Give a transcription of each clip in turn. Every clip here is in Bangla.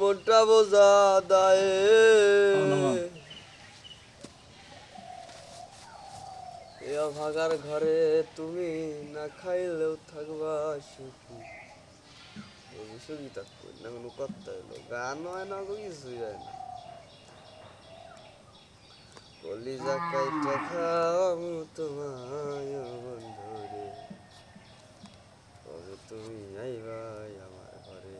মনটা বোঝা দায়ে। ভাগার ঘরে তুমি না খাইলেও থাকবা সুখী। এই সুখী থাকব না কোনো কথা হলো গান হয় না কিছুই হয় না। কলিজা কাইটা খাওয়াবো তোমায় বন্ধুরে কবে তুমি আইবাই আমার ঘরে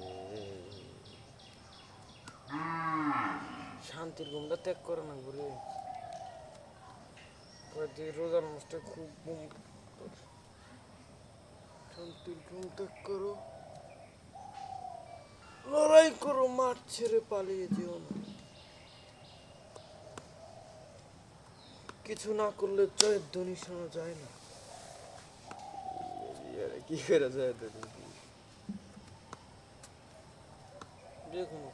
শান্তির ঘুমটা ত্যাগ করে না ঘুরে কয়েকদিন রোজার মাসটা খুব ঘুম শান্তির ঘুম ত্যাগ করো। লড়াই করো মাঠ ছেড়ে পালিয়ে যেও না। কিছু না করলে জয়ের ধ্বনি শোনা যায় না। কি করে যায় তো যে কোনো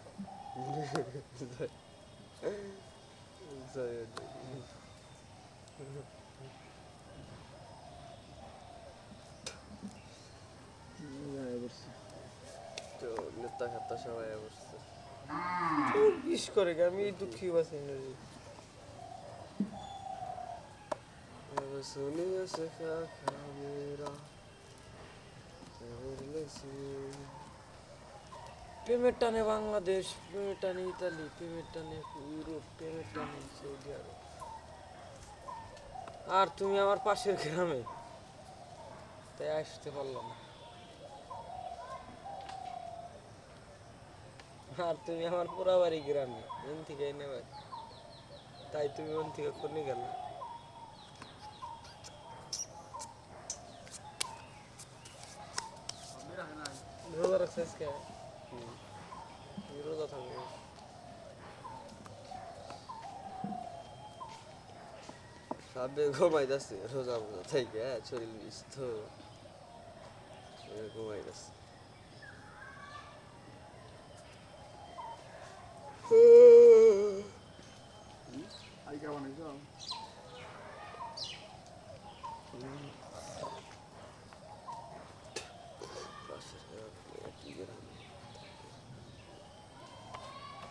তো নেতা খাতা সবাই বসছে বিশ আমি দুঃখী বাসি প্রেমের টানে বাংলাদেশ প্রেমের টানে ইতালি প্রেমের টানে ইউরোপ প্রেমের টানে সৌদি আরব। আর তুমি আমার পাশের গ্রামে? তাই আসতে পারলাম আর তুমি আমার পুরা বাড়ি গ্রামে ওন থেকে এনে বাড়ি। তাই তুমি ওন থেকে কোনে গেল? রোজা রাখছে আজকে। রোজা থাকবে। সবে ঘুমাইতেছে। রোজা মোজা থেকে শরীর বিস্ত ঘুমাইতেছে।